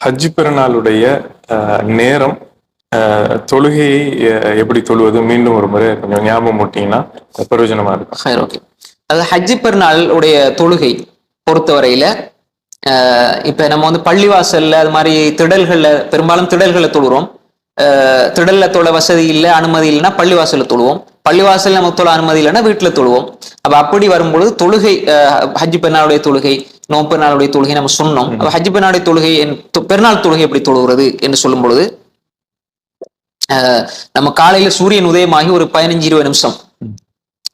ஹஜ்ஜி பெருநாளுடைய நேரம் தொழுகையை எப்படி தொழுவது? மீண்டும் ஒரு முறை கொஞ்சம் ஞாபகம் போட்டீங்கன்னா பிரயோஜனமா இருக்கும். சரி ஓகே அது ஹஜ்ஜி பெருநாள் உடைய தொழுகை பொறுத்தவரையில இப்போ இப்ப நம்ம வந்து பள்ளிவாசல்ல அது மாதிரி திடல்களில் பெரும்பாலும் திடல்களை தொழுகிறோம் திடல்ல தொழ வசதி இல்லை அனுமதி இல்லைன்னா பள்ளிவாசல்ல தொழுவோம். பள்ளிவாசல் நமக்கு தொழ அனுமதி இல்லைன்னா வீட்டில் தொழுவோம். அப்போ அப்படி வரும்பொழுது தொழுகை ஹஜ்ஜி பெருநாளுடைய தொழுகை நோம்பு பெருநாளுடைய தொழுகை நம்ம சொன்னோம். அப்போ ஹஜ்ஜி பெருநாளுடைய தொழுகை என்- பெருநாள் தொழுகை எப்படி தொழுகிறது என்று சொல்லும் பொழுது ஆஹ் நம்ம காலையில சூரியன் உதயமாகி ஒரு பதினஞ்சு இருபது நிமிஷம்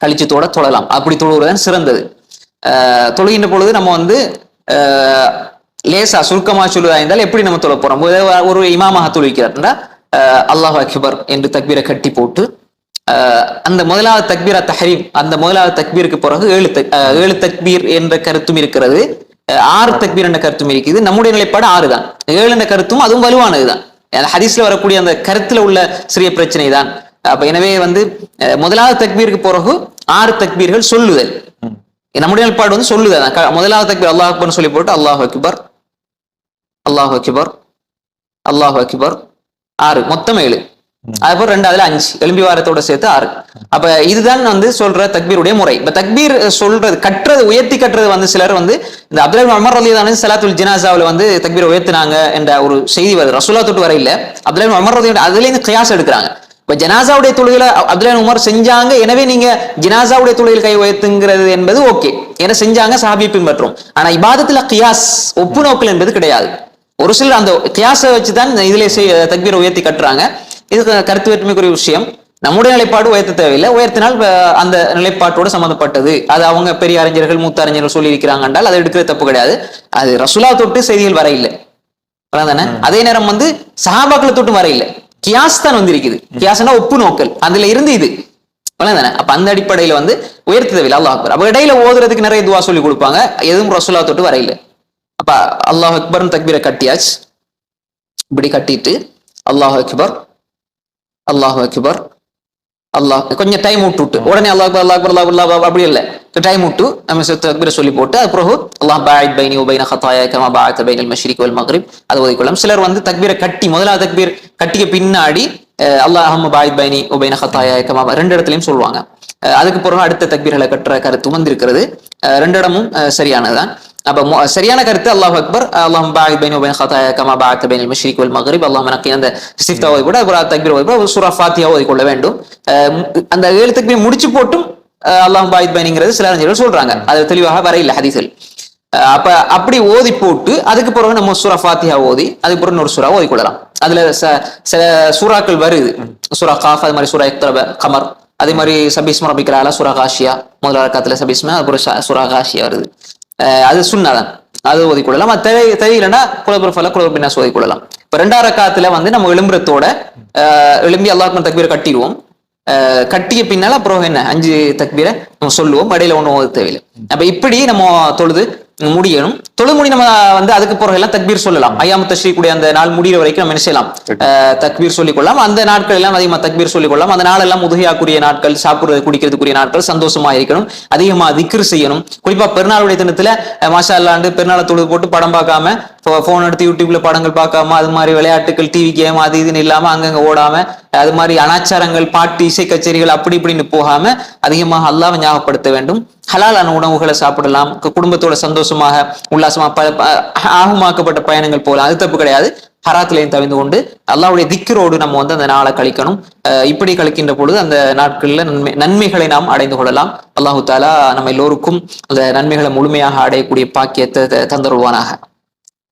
கழிச்சு தொட தொழலாம். அப்படி தொழுவதுதான் சிறந்தது. ஆஹ் தொழுகின்ற பொழுது நம்ம வந்து லேசா சுருக்கமா சொல்லுவதா இருந்தால் எப்படி நம்ம தொழ போறோம்? ஒரு- இமாமாக தொழுவிக்கிறார்னா அல்லாஹ் அக்பர் என்று தக்பீரை கட்டி போட்டு அந்த முதலாவது தக்பீரா தஹரீம் அந்த முதலாவது தக்பீருக்கு பிறகு ஏழு தக்- ஏழு தக்பீர் என்ற கருத்தும் இருக்கிறது. ஆறு தக்பீர் என்ற கருத்தும் இருக்குது. நம்முடைய நிலைப்பாடு ஆறு தான் ஏழு என்ற கருத்தும் அதுவும் வலுவானதுதான். அந்த ஹதீஸ்ல வரக்கூடிய அந்த கருத்துல உள்ள சிறிய பிரச்சனை தான் அப்ப எனவே வந்து முதலாவது தக்பீருக்கு பிறகு ஆறு தக்பீர்கள் சொல்லுதல். நம்முடைய நிலைப்பாடு வந்து சொல்லுதல். தான். முதலாவது தக்பீர் அல்லாஹ் அக்பர்னு சொல்லி போட்டு அல்லாஹ் அக்பர் அல்லாஹ் அக்பர் அல்லாஹ் அக்பர் ஆறு. மொத்தம் ஏழு. அதுபோல் ரெண்டு அதுல அஞ்சு. எலும்பி வாரத்தோட சேர்த்து ஆறு. அப்ப இதுதான் வந்து சொல்ற தக்பீருடைய முறை. இப்ப தக்பீர் சொல்றது கட்டுறது உயர்த்தி கட்டுறது வந்து சிலர் வந்து இந்த அப்துல் அமர் ரலிதான சலாத்துல் ஜினாசாவில் வந்து தக்பீர் உயர்த்தினாங்க என்ற ஒரு செய்தி வருது. ரசூலா தொட்டு வரையில அப்துல் அமர் ரலி அதுல இருந்து கியாஸ் எடுக்கிறாங்க. இப்ப ஜனாசாவுடைய தொழுகையில அப்துல் உமர் செஞ்சாங்க எனவே நீங்க ஜினாசாவுடைய தொழுகையில் கை உயர்த்துங்கிறது என்பது ஓகே. ஏன்னா செஞ்சாங்க சாபி பின்பற்றும். ஆனா இபாதத்துல கியாஸ் ஒப்பு நோக்கல் என்பது கிடையாது. ஒரு சிலர் அந்த கியாஸை வச்சுதான் இதுல தக்பீரை உயர்த்தி கட்டுறாங்க. இது கருத்து வேற்றுமைக்குரிய விஷயம். நம்முடைய நிலைப்பாடு உயர்த்த தேவையில்லை. உயர்த்தினால் அந்த நிலைப்பாட்டோடு சம்மந்தப்பட்டது. அது அவங்க பெரிய அறிஞர்கள் மூத்த அறிஞர்கள் சொல்லி இருக்கிறாங்க என்றால் அதை எடுக்கிறது தப்பு கிடையாது. அது ரசுலா தொட்டு செய்திகள் வர இல்லை அதே நேரம் வந்து சஹாபாக்களை தொட்டு வர இல்லை கியாஸ் தான் வந்திருக்குது. கியாஸ்னா ஒப்பு நோக்கல். அதுல இருந்து இது. தானே அப்ப அந்த அடிப்படையில வந்து உயர்த்த தேவையில்லை. அல்லாஹ் அக்பர். அப்ப இடையில ஓதுறதுக்கு நிறைய துவா சொல்லி கொடுப்பாங்க. எதுவும் ரசுலா தொட்டு வர இல்லை அப்ப அல்லாஹ் அக்பர்னு தக்பீரை கட்டியாச்சு. இப்படி கட்டிட்டு அல்லாஹ் அக்பர் அல்லாஹ் அக்பர் அல்லாஹ் கொஞ்சம் டைம் விட்டு விட்டு உடனே அல்லாஹ் அக்பர் அல்லாஹ் அக்பர் அல்லாஹ் அல்லாஹ் அப்படி இல்லை. டைம் விட்டு நம்ம சேர்த்து தக்பீரை சொல்லி போட்டு அது பிறகு அல்லாஹ் பாயத் பைனி உபைன ஹத்தாயா கமா பாத் பைனல் மஷ்ரிக் வல் மக்ரிப் அது ஓதிக்கொள்ளும் சிலர் வந்து தக்பீரை கட்டி முதலாவது தக்பீர் கட்டிய பின்னாடி அஹ், அல்லாஹ் அஹம் பாயத் பைனி உபைன ஹத்தாயா கமா ரெண்டு இடத்துலயும் சொல்லுவாங்க. அஹ், அதுக்கு பிறகு அடுத்த தக்பீர்களை கட்டுற கருத்து வந்திருக்கிறது ரெண்டு இடமும் சரியானதுதான். அப்ப சரியான கருத்து அல்லாஹ் அக்பர். அல்லாஹ் பாக் பைன் உபைன் ஹதாயா கமா பாக் பைன் மஷ்ரிக் வல் மக்ரிப் அல்லாஹ் நக்கி அந்த சிஃப்தா ஓதி கூட அப்புறம் தக்பீர் ஓதி கூட சூரா ஃபாத்தியா ஓதி கொள்ள வேண்டும் அந்த ஏழு தக்பீர் முடிச்சு போட்டும் அல்லாஹ் பாயித் பைனிங்கிறது சில அறிஞர்கள் சொல்றாங்க. அது தெளிவாக வர இல்லை ஹதீஸில் அப்ப அப்படி ஓதி போட்டு அதுக்கு பிறகு நம்ம சூரா ஃபாத்தியா ஓதி அதுக்கு பிறகு ஒரு சூறா ஓதி கொள்ளலாம். அதுல சில சூறாக்கள் வருது. சூரா காஃப் அது மாதிரி சூரா இக்தரப கமர். அதே மாதிரி சபீஸ்ம ரபிக்கலால சூரா காஷியா முதல் காத்துல சபீஸ்ம அப்புறம் சூரா காஷியா வருது. அது சுண்ணாதான் அது ஓதிக்கொள்ளலாம் அது தெரிய தெரியலன்னா குலபுர ஃபல குலபுர பின்னாஸ் ஓதிக்கொள்ளலாம் இப்ப ரெண்டாம் ரக்காத்துல வந்து நம்ம எழும்புறத்தோட எழும்பி அல்லாஹ் தக்பீர் கட்டிடுவோம். கட்டிய பின்னால அப்புறம் என்ன? அஞ்சு தக்பீரை நம்ம சொல்லுவோம். இடையில ஒன்றும் ஓத தேவையில்லை. அப்ப இப்படி நம்ம தொழுது முடியணும். தொழு முடி நம்ம வந்து அதுக்கு பிறகு எல்லாம் தக்பீர் சொல்லலாம். ஐயாம தஸ்ரீ கூடிய அந்த நாள் முடிகிற வரைக்கும் நம்ம என்ன செய்யலாம்? தக்பீர். சொல்லிக் கொள்ளலாம் அந்த நாட்கள் எல்லாம் அதிகமா தக்பீர் சொல்லிக் கொள்ளலாம் அந்த நாளெல்லாம் உதவியாக்குரிய நாட்கள் சாப்பிடுறது குடிக்கிறதுக்குரிய நாட்கள் சந்தோஷமா இருக்கணும். அதிகமா திக்ரு செய்யணும். குறிப்பா பெருநாளுடைய தினத்துல மாஷா அல்லாண்டு பெருநாளை தொழுது போட்டு படம் பார்க்காம போன் எடுத்து யூடியூப்ல படங்கள் பார்க்காம அது மாதிரி விளையாட்டுகள் டிவி கேம் அது இதுன்னு இல்லாம அங்கங்க ஓடாம அது மாதிரி அனாச்சாரங்கள் பாட்டு இசை கச்சேரிகள் அப்படி இப்படின்னு போகாம அதிகமாக அல்லாவை ஞாபகப்படுத்த வேண்டும். ஹலாலான உணவுகளை சாப்பிடலாம். குடும்பத்தோட சந்தோஷமாக உல்லாசமா ஆகமாக்கப்பட்ட பயணங்கள் போகலாம். அது தப்பு கிடையாது. ஹராத்திலையும் தவிந்து கொண்டு அல்லாவுடைய திக்கரோடு நம்ம வந்து அந்த நாளை கழிக்கணும். இப்படி கழிக்கின்ற பொழுது அந்த நாட்களில் நன்மை நன்மைகளை நாம் அடைந்து கொள்ளலாம். அல்லாஹு தாலா நம்ம எல்லோருக்கும் அந்த நன்மைகளை முழுமையாக அடையக்கூடிய பாக்கியத்தை த- தந்தருவானாக